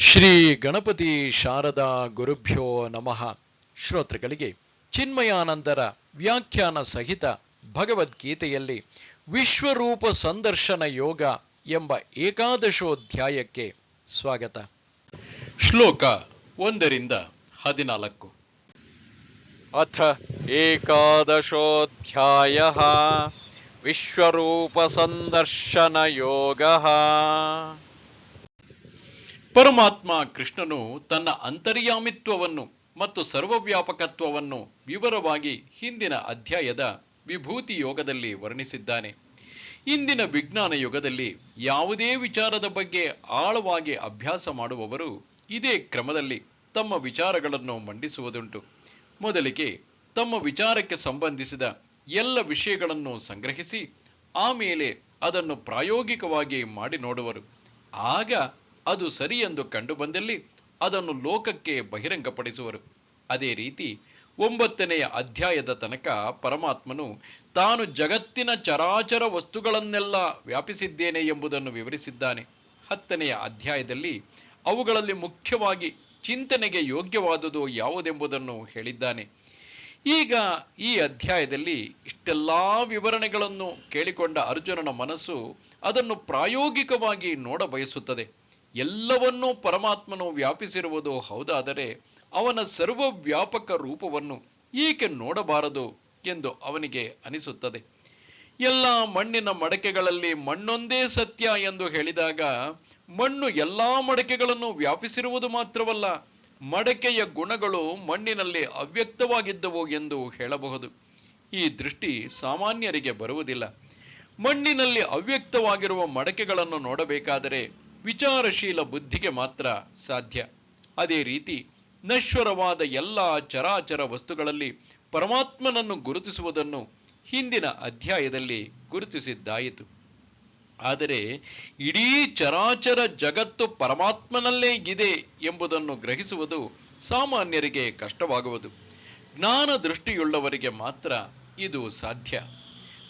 ಶ್ರೀ ಗಣಪತಿ ಶಾರದಾ ಗುರುಭ್ಯೋ ನಮಃ. ಶ್ರೋತೃಗಳಿಗೆ ಚಿನ್ಮಯಾನಂದರ ವ್ಯಾಖ್ಯಾನ ಸಹಿತ ಭಗವದ್ಗೀತೆಯಲ್ಲಿ ವಿಶ್ವರೂಪ ಸಂದರ್ಶನ ಯೋಗ ಎಂಬ ಏಕಾದಶೋಧ್ಯಾಯಕ್ಕೆ ಸ್ವಾಗತ. ಶ್ಲೋಕ ಒಂದರಿಂದ ಹದಿನಾಲ್ಕು. ಅಥ ಏಕಾದಶೋಧ್ಯಾಯ ವಿಶ್ವರೂಪ ಸಂದರ್ಶನ ಯೋಗ. ಪರಮಾತ್ಮ ಕೃಷ್ಣನು ತನ್ನ ಅಂತರ್ಯಾಮಿತ್ವವನ್ನು ಮತ್ತು ಸರ್ವವ್ಯಾಪಕತ್ವವನ್ನು ವಿವರವಾಗಿ ಹಿಂದಿನ ಅಧ್ಯಾಯದ ವಿಭೂತಿ ಯೋಗದಲ್ಲಿ ವರ್ಣಿಸಿದ್ದಾನೆ. ಇಂದಿನ ವಿಜ್ಞಾನ ಯುಗದಲ್ಲಿ ಯಾವುದೇ ವಿಚಾರದ ಬಗ್ಗೆ ಆಳವಾಗಿ ಅಭ್ಯಾಸ ಮಾಡುವವರು ಇದೇ ಕ್ರಮದಲ್ಲಿ ತಮ್ಮ ವಿಚಾರಗಳನ್ನು ಮಂಡಿಸುವುದುಂಟು. ಮೊದಲಿಗೆ ತಮ್ಮ ವಿಚಾರಕ್ಕೆ ಸಂಬಂಧಿಸಿದ ಎಲ್ಲ ವಿಷಯಗಳನ್ನು ಸಂಗ್ರಹಿಸಿ, ಆಮೇಲೆ ಅದನ್ನು ಪ್ರಾಯೋಗಿಕವಾಗಿ ಮಾಡಿ ನೋಡುವರು. ಆಗ ಅದು ಸರಿ ಎಂದು ಕಂಡುಬಂದಲ್ಲಿ ಅದನ್ನು ಲೋಕಕ್ಕೆ ಬಹಿರಂಗಪಡಿಸುವರು. ಅದೇ ರೀತಿ ಒಂಬತ್ತನೆಯ ಅಧ್ಯಾಯದ ತನಕ ಪರಮಾತ್ಮನು ತಾನು ಜಗತ್ತಿನ ಚರಾಚರ ವಸ್ತುಗಳನ್ನೆಲ್ಲ ವ್ಯಾಪಿಸಿದ್ದೇನೆ ಎಂಬುದನ್ನು ವಿವರಿಸಿದ್ದಾನೆ. ಹತ್ತನೆಯ ಅಧ್ಯಾಯದಲ್ಲಿ ಅವುಗಳಲ್ಲಿ ಮುಖ್ಯವಾಗಿ ಚಿಂತನೆಗೆ ಯೋಗ್ಯವಾದುದು ಯಾವುದೆಂಬುದನ್ನು ಹೇಳಿದ್ದಾನೆ. ಈಗ ಈ ಅಧ್ಯಾಯದಲ್ಲಿ ಇಷ್ಟೆಲ್ಲಾ ವಿವರಣೆಗಳನ್ನು ಕೇಳಿಕೊಂಡ ಅರ್ಜುನನ ಮನಸ್ಸು ಅದನ್ನು ಪ್ರಾಯೋಗಿಕವಾಗಿ ನೋಡಬಯಸುತ್ತದೆ. ಎಲ್ಲವನ್ನೂ ಪರಮಾತ್ಮನು ವ್ಯಾಪಿಸಿರುವುದು ಹೌದಾದರೆ ಅವನ ಸರ್ವವ್ಯಾಪಕ ರೂಪವನ್ನು ಏಕೆ ನೋಡಬಾರದು ಎಂದು ಅವನಿಗೆ ಅನಿಸುತ್ತದೆ. ಎಲ್ಲ ಮಣ್ಣಿನ ಮಡಕೆಗಳಲ್ಲಿ ಮಣ್ಣೊಂದೇ ಸತ್ಯ ಎಂದು ಹೇಳಿದಾಗ ಮಣ್ಣು ಎಲ್ಲಾ ಮಡಕೆಗಳನ್ನು ವ್ಯಾಪಿಸಿರುವುದು ಮಾತ್ರವಲ್ಲ, ಮಡಕೆಯ ಗುಣಗಳು ಮಣ್ಣಿನಲ್ಲಿ ಅವ್ಯಕ್ತವಾಗಿದ್ದವು ಎಂದು ಹೇಳಬಹುದು. ಈ ದೃಷ್ಟಿ ಸಾಮಾನ್ಯರಿಗೆ ಬರುವುದಿಲ್ಲ. ಮಣ್ಣಿನಲ್ಲಿ ಅವ್ಯಕ್ತವಾಗಿರುವ ಮಡಕೆಗಳನ್ನು ನೋಡಬೇಕಾದರೆ ವಿಚಾರಶೀಲ ಬುದ್ಧಿಗೆ ಮಾತ್ರ ಸಾಧ್ಯ. ಅದೇ ರೀತಿ ನಶ್ವರವಾದ ಎಲ್ಲ ಚರಾಚರ ವಸ್ತುಗಳಲ್ಲಿ ಪರಮಾತ್ಮನನ್ನು ಗುರುತಿಸುವುದನ್ನು ಹಿಂದಿನ ಅಧ್ಯಾಯದಲ್ಲಿ ಗುರುತಿಸಿದ್ದಾಯಿತು. ಆದರೆ ಇಡೀ ಚರಾಚರ ಜಗತ್ತು ಪರಮಾತ್ಮನಲ್ಲೇ ಇದೆ ಎಂಬುದನ್ನು ಗ್ರಹಿಸುವುದು ಸಾಮಾನ್ಯರಿಗೆ ಕಷ್ಟವಾಗುವುದು. ಜ್ಞಾನ ದೃಷ್ಟಿಯುಳ್ಳವರಿಗೆ ಮಾತ್ರ ಇದು ಸಾಧ್ಯ.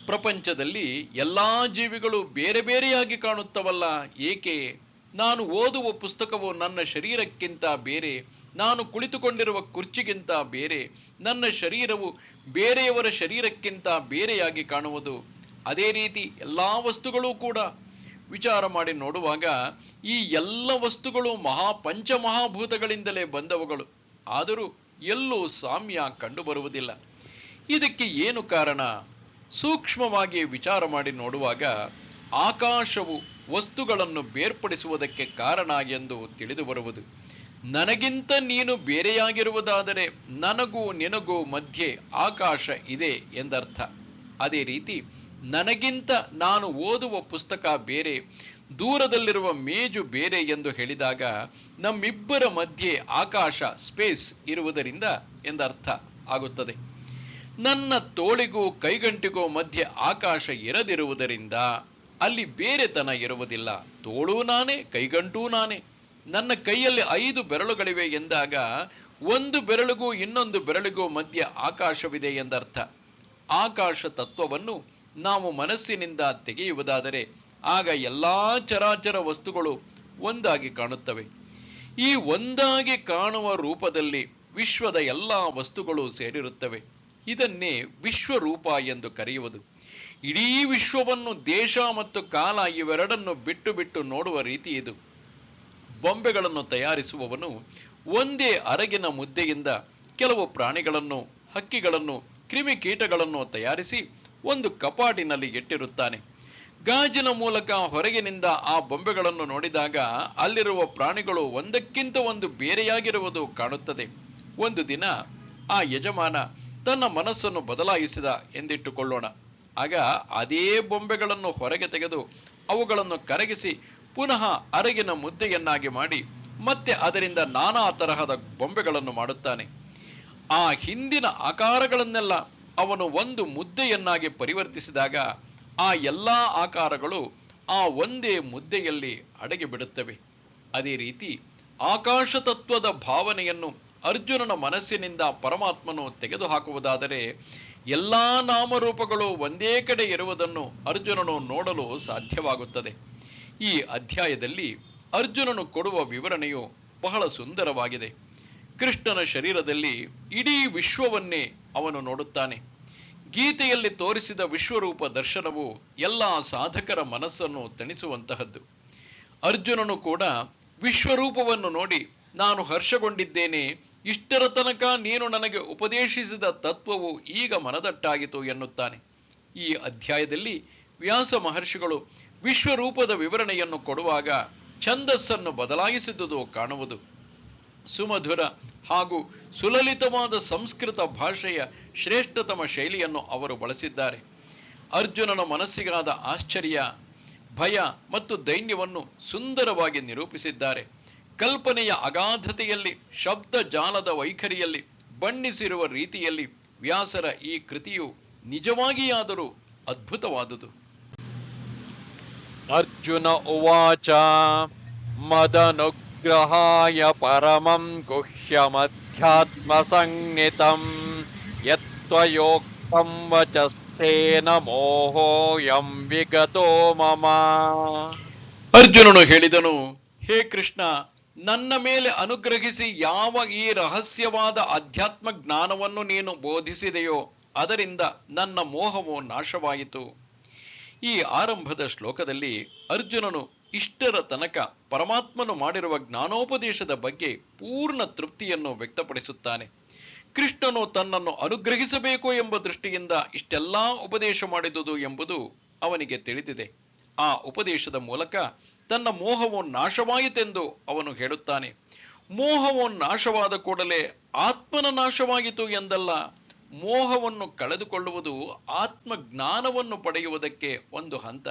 ಪ್ರಪಂಚದಲ್ಲಿ ಎಲ್ಲಾ ಜೀವಿಗಳು ಬೇರೆ ಬೇರೆಯಾಗಿ ಕಾಣುತ್ತವಲ್ಲ, ಏಕೆ? ನಾನು ಓದುವ ಪುಸ್ತಕವು ನನ್ನ ಶರೀರಕ್ಕಿಂತ ಬೇರೆ, ನಾನು ಕುಳಿತುಕೊಂಡಿರುವ ಕುರ್ಚಿಗಿಂತ ಬೇರೆ, ನನ್ನ ಶರೀರವು ಬೇರೆಯವರ ಶರೀರಕ್ಕಿಂತ ಬೇರೆಯಾಗಿ ಕಾಣುವುದು. ಅದೇ ರೀತಿ ಎಲ್ಲ ವಸ್ತುಗಳು ಕೂಡ. ವಿಚಾರ ಮಾಡಿ ನೋಡುವಾಗ ಈ ಎಲ್ಲ ವಸ್ತುಗಳು ಮಹಾ ಪಂಚಮಹಾಭೂತಗಳಿಂದಲೇ ಬಂದವುಗಳು. ಆದರೂ ಎಲ್ಲೂ ಸಾಮ್ಯ ಕಂಡುಬರುವುದಿಲ್ಲ. ಇದಕ್ಕೆ ಏನು ಕಾರಣ? ಸೂಕ್ಷ್ಮವಾಗಿ ವಿಚಾರ ಮಾಡಿ ನೋಡುವಾಗ ಆಕಾಶವು ವಸ್ತುಗಳನ್ನು ಬೇರ್ಪಡಿಸುವುದಕ್ಕೆ ಕಾರಣ ಎಂದು ತಿಳಿದು ಬರುವುದು ನನಗಿಂತ ನೀನು ಬೇರೆಯಾಗಿರುವುದಾದರೆ ನನಗೂ ನಿನಗೂ ಮಧ್ಯೆ ಆಕಾಶ ಇದೆ ಎಂದರ್ಥ. ಅದೇ ರೀತಿ ನನಗಿಂತ ನಾನು ಓದುವ ಪುಸ್ತಕ ಬೇರೆ, ದೂರದಲ್ಲಿರುವ ಮೇಜು ಬೇರೆ ಎಂದು ಹೇಳಿದಾಗ ನಮ್ಮಿಬ್ಬರ ಮಧ್ಯೆ ಆಕಾಶ ಸ್ಪೇಸ್ ಇರುವುದರಿಂದ ಎಂದರ್ಥ ಆಗುತ್ತದೆ. ನನ್ನ ತೋಳಿಗೂ ಕೈಗಂಟಿಗೂ ಮಧ್ಯೆ ಆಕಾಶ ಇರದಿರುವುದರಿಂದ ಅಲ್ಲಿ ಬೇರೆತನ ಇರುವುದಿಲ್ಲ. ತೋಳು ನಾನೇ, ಕೈಗಂಟೂ ನಾನೇ. ನನ್ನ ಕೈಯಲ್ಲಿ ಐದು ಬೆರಳುಗಳಿವೆ ಎಂದಾಗ ಒಂದು ಬೆರಳಿಗೂ ಇನ್ನೊಂದು ಬೆರಳಿಗೂ ಮಧ್ಯೆ ಆಕಾಶವಿದೆ ಎಂದರ್ಥ. ಆಕಾಶ ತತ್ವವನ್ನು ನಾವು ಮನಸ್ಸಿನಿಂದ ತೆಗೆಯುವುದಾದರೆ ಆಗ ಎಲ್ಲಾ ಚರಾಚರ ವಸ್ತುಗಳು ಒಂದಾಗಿ ಕಾಣುತ್ತವೆ. ಈ ಒಂದಾಗಿ ಕಾಣುವ ರೂಪದಲ್ಲಿ ವಿಶ್ವದ ಎಲ್ಲಾ ವಸ್ತುಗಳು ಸೇರಿರುತ್ತವೆ. ಇದನ್ನೇ ವಿಶ್ವರೂಪ ಎಂದು ಕರೆಯುವುದು. ಇಡೀ ವಿಶ್ವವನ್ನು ದೇಶ ಮತ್ತು ಕಾಲ ಇವೆರಡನ್ನು ಬಿಟ್ಟು ಬಿಟ್ಟು ನೋಡುವ ರೀತಿ ಇದು. ಬೊಂಬೆಗಳನ್ನು ತಯಾರಿಸುವವನು ಒಂದೇ ಅರಗಿನ ಮುದ್ದೆಯಿಂದ ಕೆಲವು ಪ್ರಾಣಿಗಳನ್ನು, ಹಕ್ಕಿಗಳನ್ನು, ಕ್ರಿಮಿಕೀಟಗಳನ್ನು ತಯಾರಿಸಿ ಒಂದು ಕಪಾಟಿನಲ್ಲಿ ಇಟ್ಟಿರುತ್ತಾನೆ. ಗಾಜಿನ ಮೂಲಕ ಹೊರಗಿನಿಂದ ಆ ಬೊಂಬೆಗಳನ್ನು ನೋಡಿದಾಗ ಅಲ್ಲಿರುವ ಪ್ರಾಣಿಗಳು ಒಂದಕ್ಕಿಂತ ಒಂದು ಬೇರೆಯಾಗಿರುವುದು ಕಾಣುತ್ತದೆ. ಒಂದು ದಿನ ಆ ಯಜಮಾನ ತನ್ನ ಮನಸ್ಸನ್ನು ಬದಲಾಯಿಸಿದ ಎಂದಿಟ್ಟುಕೊಳ್ಳೋಣ. ಆಗ ಅದೇ ಬೊಂಬೆಗಳನ್ನು ಹೊರಗೆ ತೆಗೆದು ಅವುಗಳನ್ನು ಕರಗಿಸಿ ಪುನಃ ಅರಗಿನ ಮುದ್ದೆಯನ್ನಾಗಿ ಮಾಡಿ ಮತ್ತೆ ಅದರಿಂದ ನಾನಾ ತರಹದ ಬೊಂಬೆಗಳನ್ನು ಮಾಡುತ್ತಾನೆ. ಆ ಹಿಂದಿನ ಆಕಾರಗಳನ್ನೆಲ್ಲ ಅವನು ಒಂದು ಮುದ್ದೆಯನ್ನಾಗಿ ಪರಿವರ್ತಿಸಿದಾಗ ಆ ಎಲ್ಲಾ ಆಕಾರಗಳು ಆ ಒಂದೇ ಮುದ್ದೆಯಲ್ಲಿ ಅಡಗಿ ಬಿಡುತ್ತವೆ ಅದೇ ರೀತಿ ಆಕಾಶ ತತ್ವದ ಭಾವನೆಯನ್ನು ಅರ್ಜುನನ ಮನಸ್ಸಿನಿಂದ ಪರಮಾತ್ಮನು ತೆಗೆದುಹಾಕುವುದಾದರೆ ಎಲ್ಲಾ ನಾಮರೂಪಗಳು ಒಂದೇ ಕಡೆ ಇರುವುದನ್ನು ಅರ್ಜುನನು ನೋಡಲು ಸಾಧ್ಯವಾಗುತ್ತದೆ. ಈ ಅಧ್ಯಾಯದಲ್ಲಿ ಅರ್ಜುನನು ಕೊಡುವ ವಿವರಣೆಯು ಬಹಳ ಸುಂದರವಾಗಿದೆ. ಕೃಷ್ಣನ ಶರೀರದಲ್ಲಿ ಇಡೀ ವಿಶ್ವವನ್ನೇ ಅವನು ನೋಡುತ್ತಾನೆ. ಗೀತೆಯಲ್ಲಿ ತೋರಿಸಿದ ವಿಶ್ವರೂಪ ದರ್ಶನವು ಎಲ್ಲ ಸಾಧಕರ ಮನಸ್ಸನ್ನು ತಣಿಸುವಂತಹದ್ದು. ಅರ್ಜುನನು ಕೂಡ ವಿಶ್ವರೂಪವನ್ನು ನೋಡಿ, ನಾನು ಹರ್ಷಗೊಂಡಿದ್ದೇನೆ ಇಷ್ಟರ ತನಕ ನೀನು ನನಗೆ ಉಪದೇಶಿಸಿದ ತತ್ವವು ಈಗ ಮನದಟ್ಟಾಗಿತು ಎನ್ನುತ್ತಾನೆ. ಈ ಅಧ್ಯಾಯದಲ್ಲಿ ವ್ಯಾಸ ಮಹರ್ಷಿಗಳು ವಿಶ್ವರೂಪದ ವಿವರಣೆಯನ್ನು ಕೊಡುವಾಗ ಛಂದಸ್ಸನ್ನು ಬದಲಾಯಿಸಿದುದು ಕಾಣುವುದು. ಸುಮಧುರ ಹಾಗೂ ಸುಲಲಿತವಾದ ಸಂಸ್ಕೃತ ಭಾಷೆಯ ಶ್ರೇಷ್ಠತಮ ಶೈಲಿಯನ್ನು ಅವರು ಬಳಸಿದ್ದಾರೆ. ಅರ್ಜುನನ ಮನಸ್ಸಿಗಾದ ಆಶ್ಚರ್ಯ, ಭಯ ಮತ್ತು ದೈನ್ಯವನ್ನು ಸುಂದರವಾಗಿ ನಿರೂಪಿಸಿದ್ದಾರೆ. ಕಲ್ಪನೆಯ ಅಗಾಧತೆಯಲ್ಲಿ ಶಬ್ದ ಜಾಲದ ವೈಖರಿಯಲ್ಲಿ ಬಣ್ಣಿಸಿರುವ ರೀತಿಯಲ್ಲಿ ವ್ಯಾಸರ ಈ ಕೃತಿಯು ನಿಜವಾಗಿಯಾದರೂ ಅದ್ಭುತವಾದುದು. ಅರ್ಜುನ ಉವಾಚ ಮದನುಗ್ರಹಾಯ ಪರಮಂ ಗುಹ್ಯಮಧ್ಯಾತ್ಮ ಸಂಜ್ಞಿತಂ ಯತ್ವಯೋಕ್ತಂ ವಚಸ್ತೇನ ಮೋಹೋಯಂ ವಿಗತೋ ಮಮ. ಅರ್ಜುನನು ಹೇಳಿದನು ಹೇ ಕೃಷ್ಣ ನನ್ನ ಮೇಲೆ ಅನುಗ್ರಹಿಸಿ ಯಾವ ಈ ರಹಸ್ಯವಾದ ಅಧ್ಯಾತ್ಮ ಜ್ಞಾನವನ್ನು ನೀನು ಬೋಧಿಸಿದೆಯೋ ಅದರಿಂದ ನನ್ನ ಮೋಹವು ನಾಶವಾಯಿತು. ಈ ಆರಂಭದ ಶ್ಲೋಕದಲ್ಲಿ ಅರ್ಜುನನು ಇಷ್ಟರ ತನಕ ಪರಮಾತ್ಮನು ಮಾಡಿರುವ ಜ್ಞಾನೋಪದೇಶದ ಬಗ್ಗೆ ಪೂರ್ಣ ತೃಪ್ತಿಯನ್ನು ವ್ಯಕ್ತಪಡಿಸುತ್ತಾನೆ. ಕೃಷ್ಣನು ತನ್ನನ್ನು ಅನುಗ್ರಹಿಸಬೇಕು ಎಂಬ ದೃಷ್ಟಿಯಿಂದ ಇಷ್ಟೆಲ್ಲಾ ಉಪದೇಶ ಮಾಡಿದುದು ಎಂಬುದು ಅವನಿಗೆ ತಿಳಿದಿದೆ. ಆ ಉಪದೇಶದ ಮೂಲಕ ತನ್ನ ಮೋಹವು ನಾಶವಾಯಿತೆಂದು ಅವನು ಹೇಳುತ್ತಾನೆ. ಮೋಹವು ನಾಶವಾದ ಕೂಡಲೇ ಆತ್ಮನ ನಾಶವಾಯಿತು ಎಂದಲ್ಲ, ಮೋಹವನ್ನು ಕಳೆದುಕೊಳ್ಳುವುದು ಆತ್ಮಜ್ಞಾನವನ್ನು ಪಡೆಯುವುದಕ್ಕೆ ಒಂದು ಹಂತ.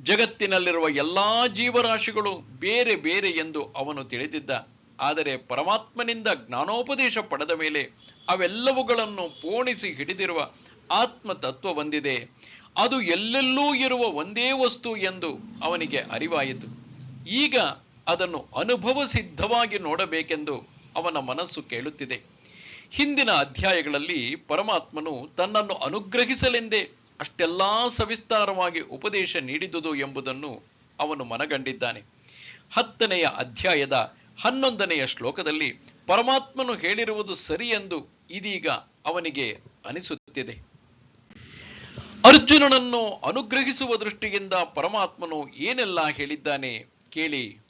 ಜಗತ್ತಿನಲ್ಲಿರುವ ಎಲ್ಲಾ ಜೀವರಾಶಿಗಳು ಬೇರೆ ಬೇರೆ ಎಂದು ಅವನು ತಿಳಿದಿದ್ದ. ಆದರೆ ಪರಮಾತ್ಮನಿಂದ ಜ್ಞಾನೋಪದೇಶ ಪಡೆದ ಮೇಲೆ ಅವೆಲ್ಲವುಗಳನ್ನು ಪೋಣಿಸಿ ಹಿಡಿದಿರುವ ಆತ್ಮ ತತ್ವ ಅದು ಎಲ್ಲೆಲ್ಲೂ ಇರುವ ಒಂದೇ ವಸ್ತು ಎಂದು ಅವನಿಗೆ ಅರಿವಾಯಿತು. ಈಗ ಅದನ್ನು ಅನುಭವ ಸಿದ್ಧವಾಗಿ ನೋಡಬೇಕೆಂದು ಅವನ ಮನಸ್ಸು ಕೇಳುತ್ತಿದೆ. ಹಿಂದಿನ ಅಧ್ಯಾಯಗಳಲ್ಲಿ ಪರಮಾತ್ಮನು ತನ್ನನ್ನು ಅನುಗ್ರಹಿಸಲೆಂದೇ ಅಷ್ಟೆಲ್ಲಾ ಸವಿಸ್ತಾರವಾಗಿ ಉಪದೇಶ ನೀಡಿದುದು ಎಂಬುದನ್ನು ಅವನು ಮನಗಂಡಿದ್ದಾನೆ. ಹತ್ತನೆಯ ಅಧ್ಯಾಯದ ಹನ್ನೊಂದನೆಯ ಶ್ಲೋಕದಲ್ಲಿ ಪರಮಾತ್ಮನು ಹೇಳಿರುವುದು ಸರಿ ಎಂದು ಇದೀಗ ಅವನಿಗೆ ಅನಿಸುತ್ತಿದೆ. ಅರ್ಜುನನನ್ನು ಅನುಗ್ರಹಿಸುವ ದೃಷ್ಟಿಯಿಂದ ಪರಮಾತ್ಮನು ಏನೆಲ್ಲ ಹೇಳಿದ್ದಾನೆ ಕೇಳಿ.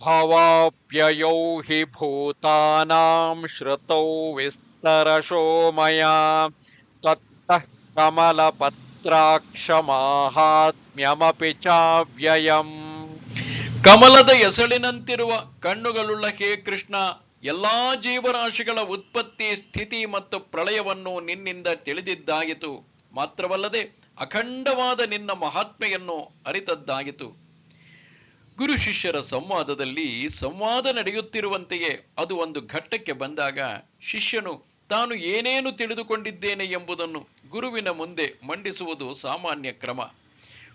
ಭವಾಪ್ಯಯೋ ಹಿ ಭೂತಾನಾಂ ಶ್ರುತೌ ವಿಸ್ತರಶೋ ಕಮಲ ತತ್ತಃ ಕಮಲಪತ್ರಾಕ್ಷಮಾಹಾತ್ಮ್ಯಮಪಿ ಚಾವ್ಯಯಂ. ಕಮಲದ ಎಸಳಿನಂತಿರುವ ಕಣ್ಣುಗಳುಳ್ಳ ಹೇ ಕೃಷ್ಣ ಎಲ್ಲಾ ಜೀವರಾಶಿಗಳ ಉತ್ಪತ್ತಿ ಸ್ಥಿತಿ ಮತ್ತು ಪ್ರಳಯವನ್ನು ನಿನ್ನಿಂದ ತಿಳಿದಿದ್ದಾಗಿತು ಮಾತ್ರವಲ್ಲದೆ ಅಖಂಡವಾದ ನಿನ್ನ ಮಹಾತ್ಮೆಯನ್ನು ಅರಿತದ್ದಾಯಿತು ಗುರು ಶಿಷ್ಯರ ಸಂವಾದದಲ್ಲಿ ಸಂವಾದ ನಡೆಯುತ್ತಿರುವಂತೆಯೇ ಅದು ಒಂದು ಘಟ್ಟಕ್ಕೆ ಬಂದಾಗ ಶಿಷ್ಯನು ತಾನು ಏನೇನು ತಿಳಿದುಕೊಂಡಿದ್ದೇನೆ ಎಂಬುದನ್ನು ಗುರುವಿನ ಮುಂದೆ ಮಂಡಿಸುವುದು ಸಾಮಾನ್ಯ ಕ್ರಮ.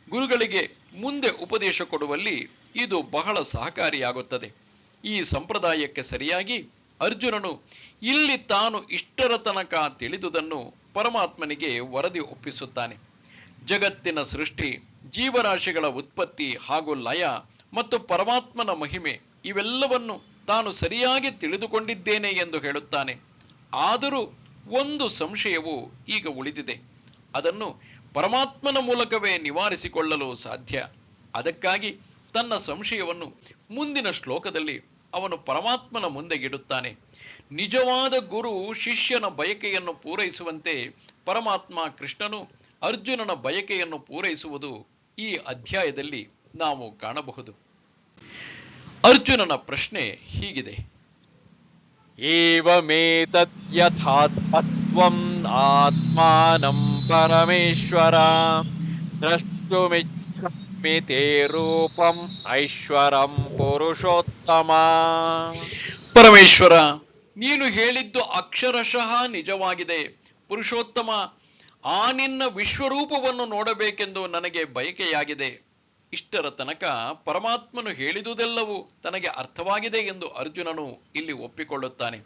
ಗುರುಗಳಿಗೆ ಮುಂದೆ ಉಪದೇಶ ಕೊಡುವಲ್ಲಿ ಇದು ಬಹಳ ಸಹಕಾರಿಯಾಗುತ್ತದೆ. ಈ ಸಂಪ್ರದಾಯಕ್ಕೆ ಸರಿಯಾಗಿ ಅರ್ಜುನನು ಇಲ್ಲಿ ತಾನು ಇಷ್ಟರ ತನಕ ತಿಳಿದುದನ್ನು ಪರಮಾತ್ಮನಿಗೆ ವರದಿ ಒಪ್ಪಿಸುತ್ತಾನೆ. ಜಗತ್ತಿನ ಸೃಷ್ಟಿ, ಜೀವರಾಶಿಗಳ ಉತ್ಪತ್ತಿ ಹಾಗೂ ಲಯ ಮತ್ತು ಪರಮಾತ್ಮನ ಮಹಿಮೆ ಇವೆಲ್ಲವನ್ನು ತಾನು ಸರಿಯಾಗಿ ತಿಳಿದುಕೊಂಡಿದ್ದೇನೆ ಎಂದು ಹೇಳುತ್ತಾನೆ. ಆದರೂ ಒಂದು ಸಂಶಯವು ಈಗ ಉಳಿದಿದೆ. ಅದನ್ನು ಪರಮಾತ್ಮನ ಮೂಲಕವೇ ನಿವಾರಿಸಿಕೊಳ್ಳಲು ಸಾಧ್ಯ. ಅದಕ್ಕಾಗಿ ತನ್ನ ಸಂಶಯವನ್ನು ಮುಂದಿನ ಶ್ಲೋಕದಲ್ಲಿ ಅವನು ಪರಮಾತ್ಮನ ಮುಂದೆ ಇಡುತ್ತಾನೆ. ನಿಜವಾದ ಗುರು ಶಿಷ್ಯನ ಬಯಕೆಯನ್ನು ಪೂರೈಸುವಂತೆ ಪರಮಾತ್ಮ ಕೃಷ್ಣನು ಅರ್ಜುನನ ಬಯಕೆಯನ್ನು ಪೂರೈಸುವುದು ಈ ಅಧ್ಯಾಯದಲ್ಲಿ ನಾವು ಕಾಣಬಹುದು. ಅರ್ಜುನನ ಪ್ರಶ್ನೆ ಹೀಗಿದೆ. ಆತ್ಮಾನಂ ಪರಮೇಶ್ವರ ರೂಪಂ ಐಶ್ವರಂ ಪುರುಷೋತ್ತಮ. ಪರಮೇಶ್ವರ ನೀನು ಹೇಳಿದ್ದು ಅಕ್ಷರಶಃ ನಿಜವಾಗಿದೆ. ಪುರುಷೋತ್ತಮ, ಆ ನಿನ್ನ ವಿಶ್ವರೂಪವನ್ನು ನೋಡಬೇಕೆಂದು ನನಗೆ ಬಯಕೆಯಾಗಿದೆ. ಇಷ್ಟರ ತನಕ ಪರಮಾತ್ಮನು ಹೇಳಿದುದೆಲ್ಲವೂ ತನಗೆ ಅರ್ಥವಾಗಿದೆ ಎಂದು ಅರ್ಜುನನು ಇಲ್ಲಿ ಒಪ್ಪಿಕೊಳ್ಳುತ್ತಾನೆ.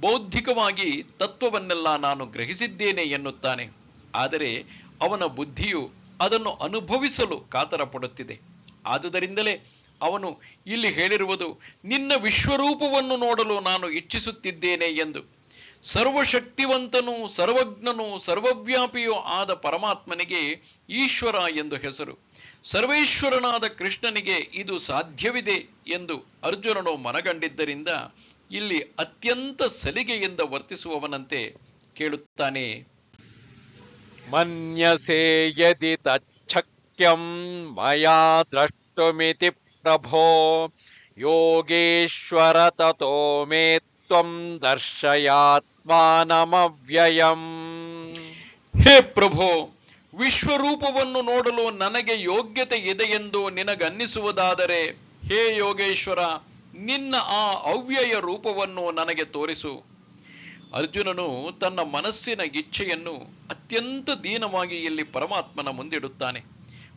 ಬೌದ್ಧಿಕವಾಗಿ ತತ್ವವನ್ನೆಲ್ಲ ನಾನು ಗ್ರಹಿಸಿದ್ದೇನೆ ಎನ್ನುತ್ತಾನೆ. ಆದರೆ ಅವನ ಬುದ್ಧಿಯು ಅದನ್ನು ಅನುಭವಿಸಲು ಕಾತರ ಪಡುತ್ತಿದೆ ಆದುದರಿಂದಲೇ ಅವನು ಇಲ್ಲಿ ಹೇಳಿರುವುದು, ನಿನ್ನ ವಿಶ್ವರೂಪವನ್ನು ನೋಡಲು ನಾನು ಇಚ್ಛಿಸುತ್ತಿದ್ದೇನೆ ಎಂದು. ಸರ್ವಶಕ್ತಿವಂತನೂ, ಸರ್ವಜ್ಞನೂ, ಸರ್ವವ್ಯಾಪಿಯೂ ಆದ ಪರಮಾತ್ಮನಿಗೆ ಈಶ್ವರ ಎಂದು ಹೆಸರು. ಸರ್ವೇಶ್ವರನಾದ ಕೃಷ್ಣನಿಗೆ ಇದು ಸಾಧ್ಯವಿದೆ ಎಂದು ಅರ್ಜುನನು ಮನಗಂಡಿದ್ದರಿಂದ ಇಲ್ಲಿ ಅತ್ಯಂತ ಸಲಿಗೆಯಿಂದ ವರ್ತಿಸುವವನಂತೆ ಕೇಳುತ್ತಾನೆ. ಮನ್ಯಸೆ ಯದಿ ತಚ್ಛಕ್ಯಂ ಮಯಾ ದ್ರಷ್ಟುಮಿತಿ प्रभो योगेश्वर ततो मे त्वं दर्शयात्मानमव्ययम् ಹೇ ಪ್ರಭೋ ವಿಶ್ವರೂಪವನ್ನು ನೋಡಲು ನನಗೆ ಯೋಗ್ಯತೆ ಇದೆಯೆಂದು ನಿನಗನ್ನಿಸುವುದಾದರೆ ಹೇ ಯೋಗೇಶ್ವರ ನಿನ್ನ ಆ ಅವ್ಯಯ ರೂಪವನ್ನು ನನಗೆ ತೋರಿಸು ಅರ್ಜುನನು ತನ್ನ ಮನಸ್ಸಿನ ಇಚ್ಛೆಯನ್ನು ಅತ್ಯಂತ ದೀನವಾಗಿ ಇಲ್ಲಿ ಪರಮಾತ್ಮನ ಮುಂದಿಡುತ್ತಾನೆ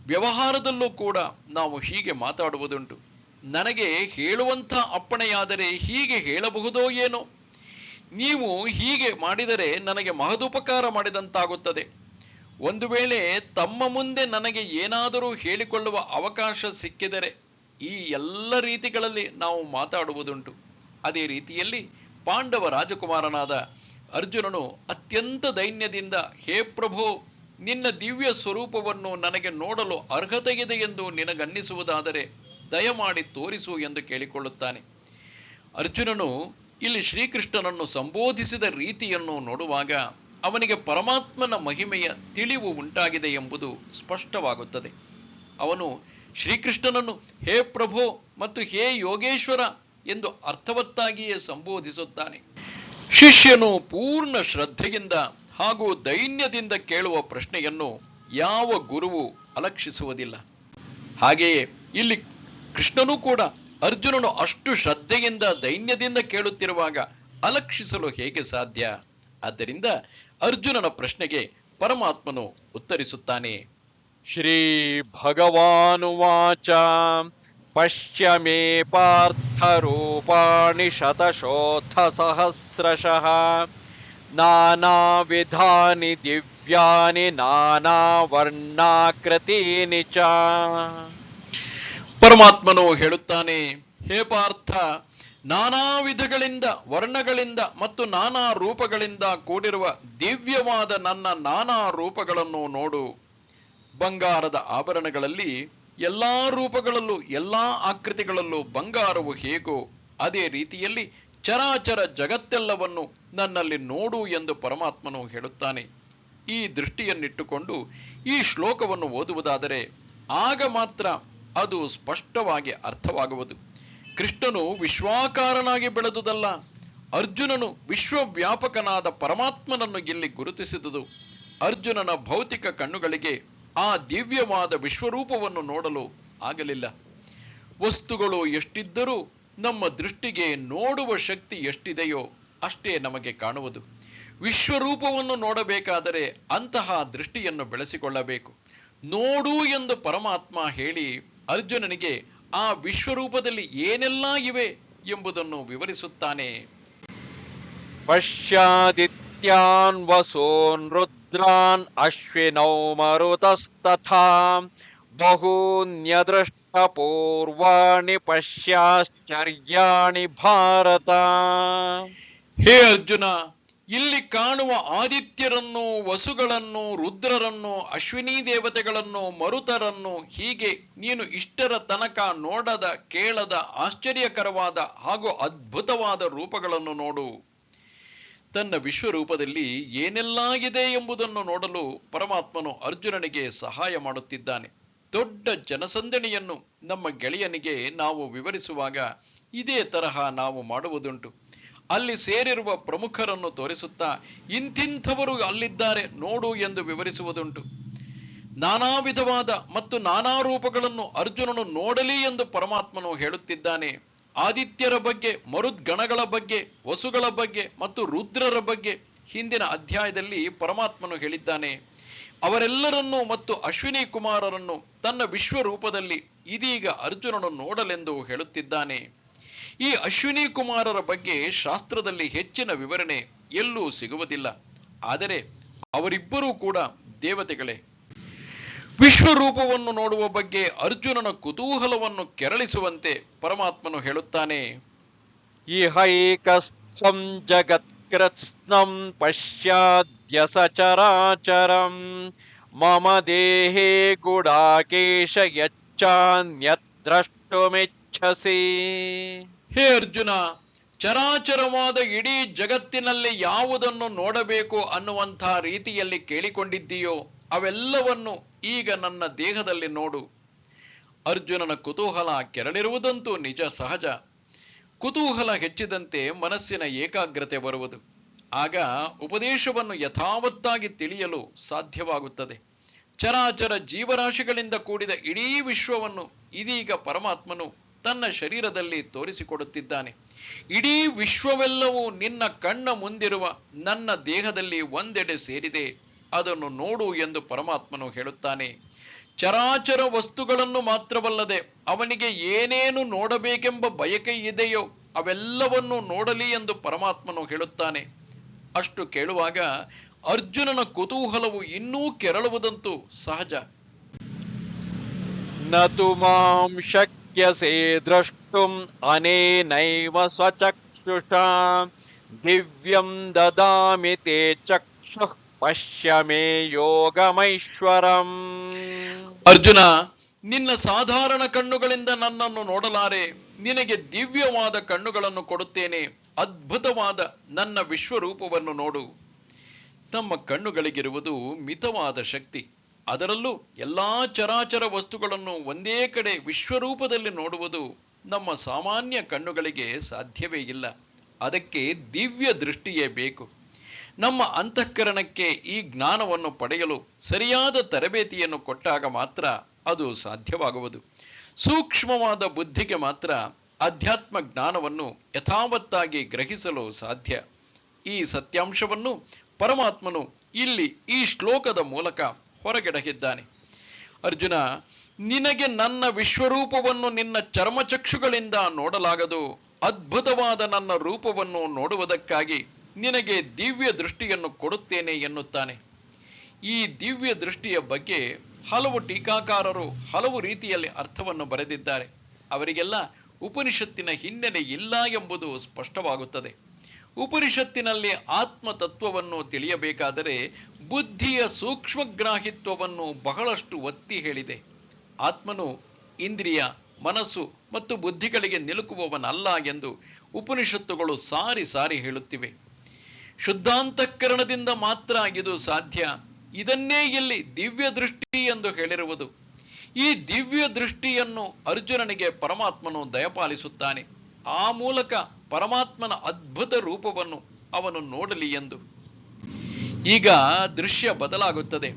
ವ್ಯವಹಾರದಲ್ಲೂ ಕೂಡ ನಾವು ಹೀಗೆ ಮಾತಾಡುವುದುಂಟು. ನನಗೆ ಹೇಳುವಂಥ ಅಪ್ಪಣೆಯಾದರೆ ಹೀಗೆ ಹೇಳಬಹುದೋ ಏನೋ? ನೀವು ಹೀಗೆ ಮಾಡಿದರೆ ನನಗೆ ಮಹದುಪಕಾರ ಮಾಡಿದಂತಾಗುತ್ತದೆ. ಒಂದು ವೇಳೆ ತಮ್ಮ ಮುಂದೆ ನನಗೆ ಏನಾದರೂ ಹೇಳಿಕೊಳ್ಳುವ ಅವಕಾಶ ಸಿಕ್ಕಿದರೆ ಈ ಎಲ್ಲ ರೀತಿಗಳಲ್ಲಿ ನಾವು ಮಾತಾಡುವುದುಂಟು. ಅದೇ ರೀತಿಯಲ್ಲಿ ಪಾಂಡವ ರಾಜಕುಮಾರನಾದ ಅರ್ಜುನನು ಅತ್ಯಂತ ದೈನ್ಯದಿಂದ, ಹೇ ಪ್ರಭು ನಿನ್ನ ದಿವ್ಯ ಸ್ವರೂಪವನ್ನು ನನಗೆ ನೋಡಲು ಅರ್ಹತೆ ಇದೆ ಎಂದು ನಿನಗನ್ನಿಸುವುದಾದರೆ ದಯಮಾಡಿ ತೋರಿಸು ಎಂದು ಕೇಳಿಕೊಳ್ಳುತ್ತಾನೆ. ಅರ್ಜುನನು ಇಲ್ಲಿ ಶ್ರೀಕೃಷ್ಣನನ್ನು ಸಂಬೋಧಿಸಿದ ರೀತಿಯನ್ನು ನೋಡುವಾಗ ಅವನಿಗೆ ಪರಮಾತ್ಮನ ಮಹಿಮೆಯ ತಿಳಿವು ಉಂಟಾಗಿದೆ ಎಂಬುದು ಸ್ಪಷ್ಟವಾಗುತ್ತದೆ. ಅವನು ಶ್ರೀಕೃಷ್ಣನನ್ನು ಹೇ ಪ್ರಭು ಮತ್ತು ಹೇ ಯೋಗೇಶ್ವರ ಎಂದು ಅರ್ಥವತ್ತಾಗಿಯೇ ಸಂಬೋಧಿಸುತ್ತಾನೆ. ಶಿಷ್ಯನು ಪೂರ್ಣ ಶ್ರದ್ಧೆಯಿಂದ ಹಾಗೂ ದೈನ್ಯದಿಂದ ಕೇಳುವ ಪ್ರಶ್ನೆಯನ್ನು ಯಾವ ಗುರುವು ಅಲಕ್ಷಿಸುವುದಿಲ್ಲ. ಹಾಗೆಯೇ ಇಲ್ಲಿ ಕೃಷ್ಣನೂ ಕೂಡ ಅರ್ಜುನನು ಅಷ್ಟು ಶ್ರದ್ಧೆಯಿಂದ ದೈನ್ಯದಿಂದ ಕೇಳುತ್ತಿರುವಾಗ ಅಲಕ್ಷಿಸಲು ಹೇಗೆ ಸಾಧ್ಯ? ಆದ್ದರಿಂದ ಅರ್ಜುನನ ಪ್ರಶ್ನೆಗೆ ಪರಮಾತ್ಮನು ಉತ್ತರಿಸುತ್ತಾನೆ. ಶ್ರೀ ಭಗವಾನುವಾಚ ಪಶ್ಯ ಮೇ ಪಾರ್ಥ ರೂಪಾಣಿ ಶತಶೋಥ ಸಹಸ್ರಶಃ. नानाविधानि दिव्यानि नानावर्णाकृतीनि च ಪರಮಾತ್ಮನು ಹೇಳುತ್ತಾನೆ ಹೇ ಪಾರ್ಥ ನಾನಾ ವಿಧಗಳಿಂದ ವರ್ಣಗಳಿಂದ ಮತ್ತು ನಾನಾ ರೂಪಗಳಿಂದ ಕೂಡಿರುವ ದಿವ್ಯವಾದ ನನ್ನ ನಾನಾ ರೂಪಗಳನ್ನು ನೋಡು ಬಂಗಾರದ ಆಭರಣಗಳಲ್ಲಿ ಎಲ್ಲಾ ರೂಪಗಳಲ್ಲೂ ಎಲ್ಲಾ ಆಕೃತಿಗಳಲ್ಲೂ ಬಂಗಾರವು ಹೇಗೋ ಅದೇ ರೀತಿಯಲ್ಲಿ ಚರಾಚರ ಜಗತ್ತೆಲ್ಲವನ್ನು ನನ್ನಲ್ಲಿ ನೋಡು ಎಂದು ಪರಮಾತ್ಮನು ಹೇಳುತ್ತಾನೆ. ಈ ದೃಷ್ಟಿಯನ್ನಿಟ್ಟುಕೊಂಡು ಈ ಶ್ಲೋಕವನ್ನು ಓದುವುದಾದರೆ ಆಗ ಮಾತ್ರ ಅದು ಸ್ಪಷ್ಟವಾಗಿ ಅರ್ಥವಾಗುವುದು. ಕೃಷ್ಣನು ವಿಶ್ವಾಕಾರನಾಗಿ ಬೆಳೆದುದಲ್ಲ, ಅರ್ಜುನನು ವಿಶ್ವವ್ಯಾಪಕನಾದ ಪರಮಾತ್ಮನನ್ನು ಇಲ್ಲಿ ಗುರುತಿಸಿದುದು. ಅರ್ಜುನನ ಭೌತಿಕ ಕಣ್ಣುಗಳಿಗೆ ಆ ದಿವ್ಯವಾದ ವಿಶ್ವರೂಪವನ್ನು ನೋಡಲು ಆಗಲಿಲ್ಲ. ವಸ್ತುಗಳು ಎಷ್ಟಿದ್ದರೂ ನಮ್ಮ ದೃಷ್ಟಿಗೆ ನೋಡುವ ಶಕ್ತಿ ಎಷ್ಟಿದೆಯೋ ಅಷ್ಟೇ ನಮಗೆ ಕಾಣುವುದು. ವಿಶ್ವರೂಪವನ್ನು ನೋಡಬೇಕಾದರೆ ಅಂತಹ ದೃಷ್ಟಿಯನ್ನು ಬೆಳೆಸಿಕೊಳ್ಳಬೇಕು. ನೋಡು ಎಂದು ಪರಮಾತ್ಮ ಹೇಳಿ ಅರ್ಜುನನಿಗೆ, ಆ ವಿಶ್ವರೂಪದಲ್ಲಿ ಏನೆಲ್ಲ ಇವೆ? ಎಂಬುದನ್ನು ವಿವರಿಸುತ್ತಾನೆ. ಪಶ್ಯಾದಿತ್ಯಾನ್ ವಸೋನ್ ರುದ್ರಾನ್ ಅಶ್ವಿನೌ ಮರುತಸ್ತಥಾ. ಬಹೂನ್ಯದೃಷ್ಟ ಪೂರ್ವಾಣಿ ಪಶ್ಯಾಶ್ಚರ್ಯಾಣಿ ಭಾರತ. ಹೇ ಅರ್ಜುನ, ಇಲ್ಲಿ ಕಾಣುವ ಆದಿತ್ಯರನ್ನು, ವಸುಗಳನ್ನು, ರುದ್ರರನ್ನು, ಅಶ್ವಿನಿ ದೇವತೆಗಳನ್ನು, ಮರುತರನ್ನು ಹೀಗೆ ನೀನು ಇಷ್ಟರ ತನಕ ನೋಡದ, ಕೇಳದ, ಆಶ್ಚರ್ಯಕರವಾದ ಹಾಗೂ ಅದ್ಭುತವಾದ ರೂಪಗಳನ್ನು ನೋಡು. ತನ್ನ ವಿಶ್ವರೂಪದಲ್ಲಿ ಏನೆಲ್ಲಾಗಿದೆ ಎಂಬುದನ್ನು ನೋಡಲು ಪರಮಾತ್ಮನು ಅರ್ಜುನನಿಗೆ ಸಹಾಯ ಮಾಡುತ್ತಿದ್ದಾನೆ. ದೊಡ್ಡ ಜನಸಂದಣಿಯನ್ನು ನಮ್ಮ ಗೆಳೆಯನಿಗೆ ನಾವು ವಿವರಿಸುವಾಗ ಇದೇ ತರಹ ನಾವು ಮಾಡುವುದುಂಟು. ಅಲ್ಲಿ ಸೇರಿರುವ ಪ್ರಮುಖರನ್ನು ತೋರಿಸುತ್ತಾ ಇಂತಿಂಥವರು ಅಲ್ಲಿದ್ದಾರೆ ನೋಡು ಎಂದು ವಿವರಿಸುವುದುಂಟು. ನಾನಾ ವಿಧವಾದ ಮತ್ತು ನಾನಾ ರೂಪಗಳನ್ನು ಅರ್ಜುನನು ನೋಡಲಿ ಎಂದು ಪರಮಾತ್ಮನು ಹೇಳುತ್ತಿದ್ದಾನೆ. ಆದಿತ್ಯರ ಬಗ್ಗೆ, ಮರುದ್ಗಣಗಳ ಬಗ್ಗೆ, ವಸುಗಳ ಬಗ್ಗೆ ಮತ್ತು ರುದ್ರರ ಬಗ್ಗೆ ಹಿಂದಿನ ಅಧ್ಯಾಯದಲ್ಲಿ ಪರಮಾತ್ಮನು ಹೇಳಿದ್ದಾನೆ. ಅವರೆಲ್ಲರನ್ನೂ ಮತ್ತು ಅಶ್ವಿನಿ ಕುಮಾರರನ್ನು ತನ್ನ ವಿಶ್ವರೂಪದಲ್ಲಿ ಇದೀಗ ಅರ್ಜುನನು ನೋಡಲೆಂದು ಹೇಳುತ್ತಿದ್ದಾನೆ. ಈ ಅಶ್ವಿನಿ ಕುಮಾರರ ಬಗ್ಗೆ ಶಾಸ್ತ್ರದಲ್ಲಿ ಹೆಚ್ಚಿನ ವಿವರಣೆ ಎಲ್ಲೂ ಸಿಗುವುದಿಲ್ಲ. ಆದರೆ ಅವರಿಬ್ಬರೂ ಕೂಡ ದೇವತೆಗಳೇ. ವಿಶ್ವರೂಪವನ್ನು ನೋಡುವ ಬಗ್ಗೆ ಅರ್ಜುನನ ಕುತೂಹಲವನ್ನು ಕೆರಳಿಸುವಂತೆ ಪರಮಾತ್ಮನು ಹೇಳುತ್ತಾನೆ. ಇಹೈಕಸ್ಥಂ ಜಗತ್ಕೃತ್ಸ್ನಂ ಪಶ್ಯಾದ್ಯ ಸಚರಾಚರಂ ಮಮ ದೇಹೇ ಗುಡಾಕೇಶ ಯಚ್ಚಾನ್ಯದ್ರಷ್ಟುಮಿಚ್ಛಸಿ ಹೇ ಅರ್ಜುನ, ಚರಾಚರವಾದ ಇಡೀ ಜಗತ್ತಿನಲ್ಲಿ ಯಾವುದನ್ನು ನೋಡಬೇಕು ಅನ್ನುವಂಥ ರೀತಿಯಲ್ಲಿ ಕೇಳಿಕೊಂಡಿದ್ದೀಯೋ, ಅವೆಲ್ಲವನ್ನು ಈಗ ನನ್ನ ದೇಹದಲ್ಲಿ ನೋಡು. ಅರ್ಜುನನ ಕುತೂಹಲ ಕೆರಳಿರುವುದಂತೂ ನಿಜ ಸಹಜ. ಕುತೂಹಲ ಹೆಚ್ಚಿದಂತೆ ಮನಸ್ಸಿನ ಏಕಾಗ್ರತೆ ಬರುವುದು. ಆಗ ಉಪದೇಶವನ್ನು ಯಥಾವತ್ತಾಗಿ ತಿಳಿಯಲು ಸಾಧ್ಯವಾಗುತ್ತದೆ. ಚರಾಚರ ಜೀವರಾಶಿಗಳಿಂದ ಕೂಡಿದ ಇಡೀ ವಿಶ್ವವನ್ನು ಇದೀಗ ಪರಮಾತ್ಮನು ತನ್ನ ಶರೀರದಲ್ಲಿ ತೋರಿಸಿಕೊಡುತ್ತಿದ್ದಾನೆ. ಇಡೀ ವಿಶ್ವವೆಲ್ಲವೂ ನಿನ್ನ ಕಣ್ಣ ಮುಂದಿರುವ ನನ್ನ ದೇಹದಲ್ಲಿ ಒಂದೆಡೆ ಸೇರಿದೆ. ಅದನ್ನು ನೋಡು ಎಂದು ಪರಮಾತ್ಮನು ಹೇಳುತ್ತಾನೆ. ಚರಾಚರ ವಸ್ತುಗಳನ್ನು ಮಾತ್ರವಲ್ಲದೆ ಅವನಿಗೆ ಏನೇನು ನೋಡಬೇಕೆಂಬ ಬಯಕೆ ಇದೆಯೋ ಅವೆಲ್ಲವನ್ನು ನೋಡಲಿ ಎಂದು ಪರಮಾತ್ಮನು ಹೇಳುತ್ತಾನೆ. ಅಷ್ಟು ಕೇಳುವಾಗ ಅರ್ಜುನನ ಕುತೂಹಲವು ಇನ್ನೂ ಕೆರಳುವುದಂತೂ ಸಹಜ. ನತು ಮಾಂ ಶಕ್ಯಸೆ ದ್ರಷ್ಟುಂ ಅನೇನೈವ ಸ್ವಚಕ್ಷುಷಾ ದಿವ್ಯಂ ದದಾಮಿ ತೇ ಚಕ್ಷು ಪಶ್ಯ ಮೇ ಯೋಗಮೈಶ್ವರಂ. ಅರ್ಜುನ, ನಿನ್ನ ಸಾಧಾರಣ ಕಣ್ಣುಗಳಿಂದ ನನ್ನನ್ನು ನೋಡಲಾರೆ. ನಿನಗೆ ದಿವ್ಯವಾದ ಕಣ್ಣುಗಳನ್ನು ಕೊಡುತ್ತೇನೆ. ಅದ್ಭುತವಾದ ನನ್ನ ವಿಶ್ವರೂಪವನ್ನು ನೋಡು. ನಮ್ಮ ಕಣ್ಣುಗಳಿಗಿರುವುದು ಮಿತವಾದ ಶಕ್ತಿ. ಅದರಲ್ಲೂ ಎಲ್ಲಾ ಚರಾಚರ ವಸ್ತುಗಳನ್ನು ಒಂದೇ ಕಡೆ ವಿಶ್ವರೂಪದಲ್ಲಿ ನೋಡುವುದು ನಮ್ಮ ಸಾಮಾನ್ಯ ಕಣ್ಣುಗಳಿಗೆ ಸಾಧ್ಯವೇ ಇಲ್ಲ. ಅದಕ್ಕೆ ದಿವ್ಯ ದೃಷ್ಟಿಯೇ ಬೇಕು. ನಮ್ಮ ಅಂತಃಕರಣಕ್ಕೆ ಈ ಜ್ಞಾನವನ್ನು ಪಡೆಯಲು ಸರಿಯಾದ ತರಬೇತಿಯನ್ನು ಕೊಟ್ಟಾಗ ಮಾತ್ರ ಅದು ಸಾಧ್ಯವಾಗುವುದು. ಸೂಕ್ಷ್ಮವಾದ ಬುದ್ಧಿಗೆ ಮಾತ್ರ ಅಧ್ಯಾತ್ಮ ಜ್ಞಾನವನ್ನು ಯಥಾವತ್ತಾಗಿ ಗ್ರಹಿಸಲು ಸಾಧ್ಯ. ಈ ಸತ್ಯಾಂಶವನ್ನು ಪರಮಾತ್ಮನು ಇಲ್ಲಿ ಈ ಶ್ಲೋಕದ ಮೂಲಕ ಹೊರಗೆಡಗಿದ್ದಾನೆ ಅರ್ಜುನ, ನಿನಗೆ ನನ್ನ ವಿಶ್ವರೂಪವನ್ನು ನಿನ್ನ ಚರ್ಮಚಕ್ಷುಗಳಿಂದ ನೋಡಲಾಗದು. ಅದ್ಭುತವಾದ ನನ್ನ ರೂಪವನ್ನು ನೋಡುವುದಕ್ಕಾಗಿ ನಿನಗೆ ದಿವ್ಯ ದೃಷ್ಟಿಯನ್ನು ಕೊಡುತ್ತೇನೆ ಎನ್ನುತ್ತಾನೆ. ಈ ದಿವ್ಯ ದೃಷ್ಟಿಯ ಬಗ್ಗೆ ಹಲವು ಟೀಕಾಕಾರರು ಹಲವು ರೀತಿಯಲ್ಲಿ ಅರ್ಥವನ್ನು ಬರೆದಿದ್ದಾರೆ. ಅವರಿಗೆಲ್ಲ ಉಪನಿಷತ್ತಿನ ಹಿನ್ನೆಲೆ ಇಲ್ಲ ಎಂಬುದು ಸ್ಪಷ್ಟವಾಗುತ್ತದೆ. ಉಪನಿಷತ್ತಿನಲ್ಲಿ ಆತ್ಮ ತತ್ವವನ್ನು ತಿಳಿಯಬೇಕಾದರೆ ಬುದ್ಧಿಯ ಸೂಕ್ಷ್ಮಗ್ರಾಹಿತ್ವವನ್ನು ಬಹಳಷ್ಟು ಒತ್ತಿ ಹೇಳಿದೆ. ಆತ್ಮನು ಇಂದ್ರಿಯ, ಮನಸ್ಸು ಮತ್ತು ಬುದ್ಧಿಗಳಿಗೆ ನಿಲುಕುವವನಲ್ಲ ಎಂದು ಉಪನಿಷತ್ತುಗಳು ಸಾರಿ ಸಾರಿ ಹೇಳುತ್ತಿವೆ. ಶುದ್ಧಾಂತಃಕರಣದಿಂದ ಮಾತ್ರ ಇದು ಸಾಧ್ಯ. ಇದನ್ನೇ ಇಲ್ಲಿ ದಿವ್ಯ ದೃಷ್ಟಿ ಎಂದು ಹೇಳಿರುವುದು. ಈ ದಿವ್ಯ ದೃಷ್ಟಿಯನ್ನು ಅರ್ಜುನನಿಗೆ ಪರಮಾತ್ಮನು ದಯಪಾಲಿಸುತ್ತಾನೆ. ಆ ಮೂಲಕ ಪರಮಾತ್ಮನ ಅದ್ಭುತ ರೂಪವನ್ನು ಅವನು ನೋಡಲಿ ಎಂದು. ಈಗ ದೃಶ್ಯ ಬದಲಾಗುತ್ತದೆ.